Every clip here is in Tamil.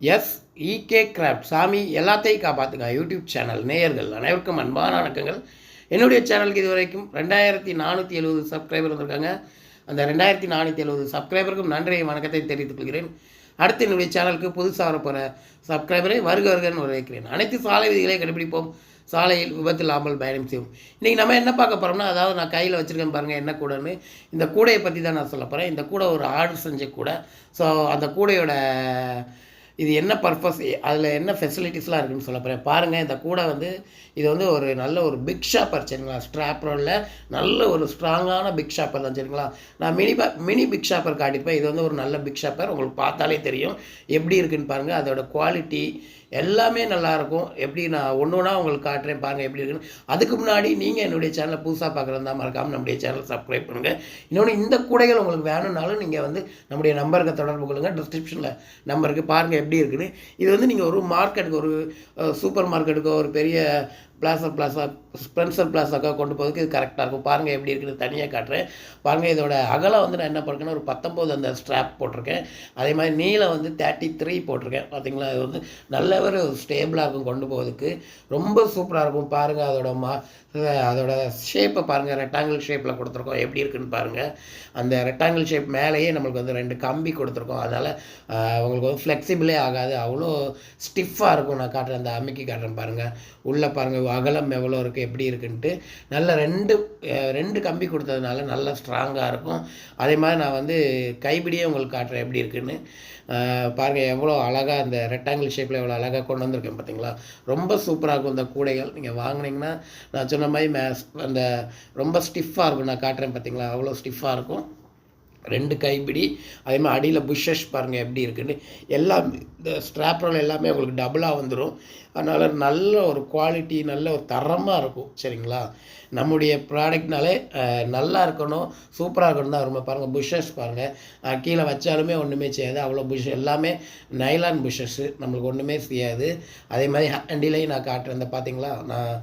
எஸ் இகே கிராஃப்ட் சாமி எல்லாத்தையும் காப்பாற்றுங்க யூடியூப் சேனல் நேயர்கள் அனைவருக்கும் அன்பான வணக்கங்கள். என்னுடைய சேனலுக்கு இது வரைக்கும் ரெண்டாயிரத்தி நானூற்றி எழுபது சப்ஸ்கிரைபர் வந்திருக்காங்க. அந்த ரெண்டாயிரத்தி நானூற்றி எழுபது சப்ஸ்கிரைபருக்கும் நன்றியை வணக்கத்தை தெரிவித்துக் கொள்கிறேன். அடுத்து என்னுடைய சேனலுக்கு புதுசாக வரப்போகிற சப்ஸ்கிரைபரை வருக வருகன்னு வரவேற்கிறேன். அனைத்து சாலை விதிகளை கண்டுபிடிப்போம். சாலையில் விபத்து இல்லாமல் பயணம் செய்வோம். இன்றைக்கி நம்ம என்ன பார்க்க போகிறோம்னா அதாவது நான் கையில் வச்சுருக்கேன் பாருங்கள் என்ன கூடைன்னு. இந்த கூடையை பற்றி தான் நான் சொல்ல போகிறேன் இந்த கூடை ஒரு ஆர்டர் செஞ்ச கூடை. ஸோ அந்த கூடையோட இது என்ன பர்பஸ் அதில் என்ன ஃபெசிலிட்டிஸ்லாம் இருக்குன்னு சொல்ல போகிறேன் பாருங்கள் இந்த கூடை வந்து இது வந்து ஒரு நல்ல ஒரு பிக் ஷாப்பர் சரிங்களா? ஸ்ட்ராப் ரோலில் நல்ல ஒரு ஸ்ட்ராங்கான பிக் ஷாப்பர் தான் சரிங்களா? நான் மினி பா மினி பிக் ஷாப்பர் காட்டிப்பேன் இது வந்து ஒரு நல்ல பிக் ஷாப்பர் உங்களுக்கு பார்த்தாலே தெரியும். எப்படி இருக்குன்னு பாருங்கள் அதோட குவாலிட்டி எல்லாமே நல்லாயிருக்கும். எப்படி நான் ஒன்று ஒன்றா உங்களுக்கு காட்டுறேன் பாருங்கள் எப்படி இருக்குன்னு. அதுக்கு முன்னாடி நீங்கள் என்னுடைய சேனலை புதுசாக பார்க்குறதா மறக்காமல் நம்முடைய சேனலை சப்ஸ்கிரைப் பண்ணுங்கள் இன்னொன்று இந்த கூடைகள் உங்களுக்கு வேணும்னாலும் நீங்கள் வந்து நம்முடைய நம்பருக்கு தொடர்பு கொள்ளுங்கள் டிஸ்கிரிப்ஷனில் நம்பருக்கு பாருங்கள் எப்படி இருக்குன்னு. இது வந்து நீங்கள் ஒரு மார்க்கெட்டுக்கு ஒரு சூப்பர் மார்க்கெட்டுக்கோ ஒரு பெரிய பிளாசா பிளாசா ஸ்பென்சர் பிளாசாக்காக கொண்டு போகிறதுக்கு இது கரெக்டாக இருக்கும். பாருங்கள் எப்படி இருக்குன்னு தனியாக காட்டுறேன். பாருங்கள் இதோட அகலம் வந்து நான் என்ன பண்ணுறேன்னா ஒரு பத்தொம்போது அந்த ஸ்ட்ராப் போட்டிருக்கேன். அதே மாதிரி நீளம் வந்து தேர்ட்டி த்ரீ போட்டிருக்கேன். பார்த்தீங்களா இது வந்து நல்ல ஒரு ஸ்டேபிளாக இருக்கும் கொண்டு போகிறதுக்கு ரொம்ப சூப்பராக இருக்கும். பாருங்கள் அதோட மா அதோட ஷேப்பை பாருங்கள் ரெக்டாங்கிள் ஷேப்பில் கொடுத்துருக்கோம். எப்படி இருக்குன்னு பாருங்கள் அந்த ரெக்டாங்கிள் ஷேப் மேலேயே நம்மளுக்கு வந்து ரெண்டு கம்பி கொடுத்துருக்கோம். அதனால் உங்களுக்கு வந்து ஃப்ளெக்சிபிளே ஆகாது. அவ்வளோ ஸ்டிஃபாக இருக்கும். நான் காட்டுறேன் அந்த அமைக்கி காட்டுறேன் பாருங்கள் உள்ளே பாருங்கள் அகலம் எவ்வளோ இருக்குது எப்படி இருக்குன்ட்டு நல்ல ரெண்டு ரெண்டு கம்பி கொடுத்ததுனால நல்லா ஸ்ட்ராங்காக இருக்கும். அதே மாதிரி நான் வந்து கைப்பிடியே உங்களுக்கு காட்டுறேன் எப்படி இருக்குன்னு. பாருங்கள் எவ்வளோ அழகாக அந்த ரெக்டாங்கிள் ஷேப்பில் எவ்வளோ அழகாக கொண்டு வந்திருக்கேன் பார்த்தீங்களா ரொம்ப சூப்பராக இருக்கும் இந்த கூடைகள். நீங்கள் வாங்கினீங்கன்னா நான் சொன்ன மாதிரி மே அந்த ரொம்ப ஸ்டிஃபாக இருக்கும் நான் காட்டுறேன் பார்த்தீங்களா அவ்வளோ ஸ்டிஃபாக இருக்கும். ரெண்டு கைப்பிடி அதே மாதிரி அடியில் புஷ்ஷஸ் பாருங்கள் எப்படி இருக்குன்னு. எல்லாம் இந்த ஸ்ட்ராப்ரோல் எல்லாமே உங்களுக்கு டபுளாக வந்துடும் அதனால் நல்ல ஒரு குவாலிட்டி நல்ல ஒரு தரமாக இருக்கும் சரிங்களா? நம்முடைய ப்ராடக்ட்னாலே நல்லா இருக்கணும் சூப்பராக இருக்கணும் தான் ரொம்ப பாருங்கள் புஷ்ஷஸ் பாருங்கள் கீழே வச்சாலுமே ஒன்றுமே செய்யாது. அவ்வளோ புஷ் எல்லாமே நைலான் புஷ்ஷஸ்ஸு நம்மளுக்கு ஒன்றுமே செய்யாது. அதே மாதிரி ஹேண்டிலையும் நான் காட்டுறேன். இந்த பார்த்தீங்களா நான்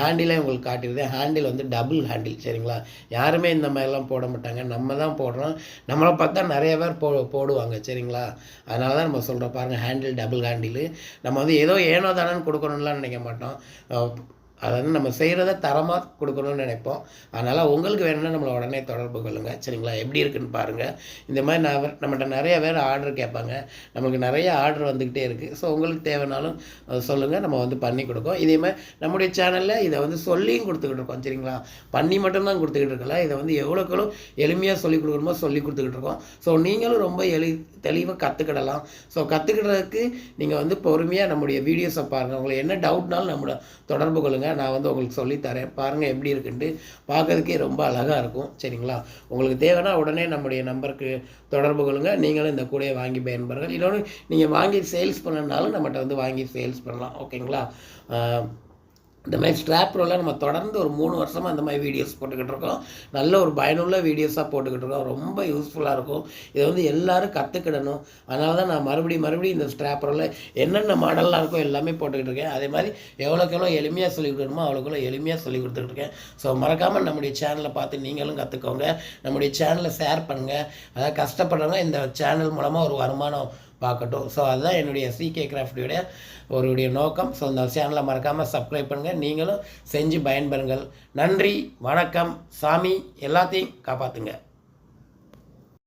ஹேண்டிலே உங்களுக்கு காட்டியிருந்தேன் ஹேண்டில் வந்து டபுள் ஹேண்டில் சரிங்களா? யாருமே இந்த மாதிரிலாம் போட மாட்டாங்க. நம்ம தான் போடுறோம். நம்மளை பார்த்தா நிறைய பேர் போ போடுவாங்க சரிங்களா? அதனால தான் நம்ம சொல்கிறோம் பாருங்கள் ஹேண்டில் டபுள் ஹேண்டில் நம்ம வந்து ஏதோ ஏனோ தானேன்னு கொடுக்கணும்லாம் நினைக்க மாட்டோம். அதை வந்து நம்ம செய்கிறத தரமாக கொடுக்கணும்னு நினைப்போம். அதனால் உங்களுக்கு வேணும்னா நம்மளை உடனே தொடர்பு கொள்ளுங்கள் சரிங்களா? எப்படி இருக்குன்னு பாருங்கள் இந்த மாதிரி நான் நம்மகிட்ட நிறைய பேர் ஆர்டர் கேட்பாங்க. நமக்கு நிறைய ஆர்டர் வந்துக்கிட்டே இருக்குது ஸோ உங்களுக்கு தேவைனாலும் சொல்லுங்கள் நம்ம வந்து பண்ணி கொடுக்கோம் இதே மாதிரி நம்முடைய சேனலில் இதை வந்து சொல்லியும் கொடுத்துக்கிட்டு இருக்கோம். சரிங்களா? பண்ணி மட்டும்தான் கொடுத்துக்கிட்டு இருக்கல. இதை வந்து எவ்வளோக்களோ எளிமையாக சொல்லி கொடுக்கணுமோ சொல்லி கொடுத்துக்கிட்டு இருக்கோம். ஸோ நீங்களும் ரொம்ப எளி தெளிவாக கற்றுக்கிடலாம் ஸோ கற்றுக்கிடுறதுக்கு நீங்கள் வந்து பொறுமையாக நம்முடைய வீடியோஸை பாருங்கள் உங்களுக்கு என்ன டவுட்னாலும் நம்மளை தொடர்பு கொள்ளுங்கள் நான் வந்து உங்களுக்கு சொல்லித்தரேன். பாருங்கள் எப்படி இருக்குன்ட்டு. பார்க்கறதுக்கே ரொம்ப அழகாக இருக்கும். சரிங்களா? உங்களுக்கு தேவைன்னா உடனே நம்முடைய நம்பருக்கு தொடர்பு கொள்ளுங்கள் நீங்களும் இந்த கூடையை வாங்கி பயன்பெறுங்கள். இன்னொன்று நீங்கள் வாங்கி சேல்ஸ் பண்ணனாலும் நம்மகிட்ட வந்து வாங்கி சேல்ஸ் பண்ணலாம். ஓகேங்களா? இந்த மாதிரி ஸ்ட்ராப் ரோலில் நம்ம தொடர்ந்து ஒரு மூணு வருஷமாக இந்த மாதிரி வீடியோஸ் போட்டுக்கிட்டு இருக்கோம். நல்ல ஒரு பயனுள்ள வீடியோஸாக போட்டுக்கிட்டு இருக்கோம். ரொம்ப யூஸ்ஃபுல்லாக இருக்கும். இதை வந்து எல்லோரும் கற்றுக்கிடணும் அதனால தான் நான் மறுபடியும் மறுபடியும் இந்த ஸ்ட்ராப் ரோலில் என்னென்ன மாடல்லாம் இருக்கோ எல்லாமே போட்டுக்கிட்டு இருக்கேன். அதே மாதிரி எவ்வளோக்கு எவ்வளோ எளிமையாக சொல்லிக் கொடுக்கணுமோ அவ்வளோக்கு எளிமையாக சொல்லி கொடுத்துட்டு இருக்கேன். ஸோ மறக்காமல் நம்முடைய சேனலை பார்த்து நீங்களும் கற்றுக்கோங்க நம்முடைய சேனலை ஷேர் பண்ணுங்கள் அதாவது கஷ்டப்படுறவங்க இந்த சேனல் மூலமாக ஒரு வருமானம் பார்க்கட்டும். ஸோ அதுதான் என்னுடைய சிகே கிராஃப்டியுடைய ஒருடைய நோக்கம். ஸோ இந்த சேனலை மறக்காமல் சப்ஸ்கிரைப் பண்ணுங்கள் நீங்களும் செஞ்சு பயன்பெறுங்கள். நன்றி வணக்கம் சாமி எல்லாத்தையும் காப்பாற்றுங்க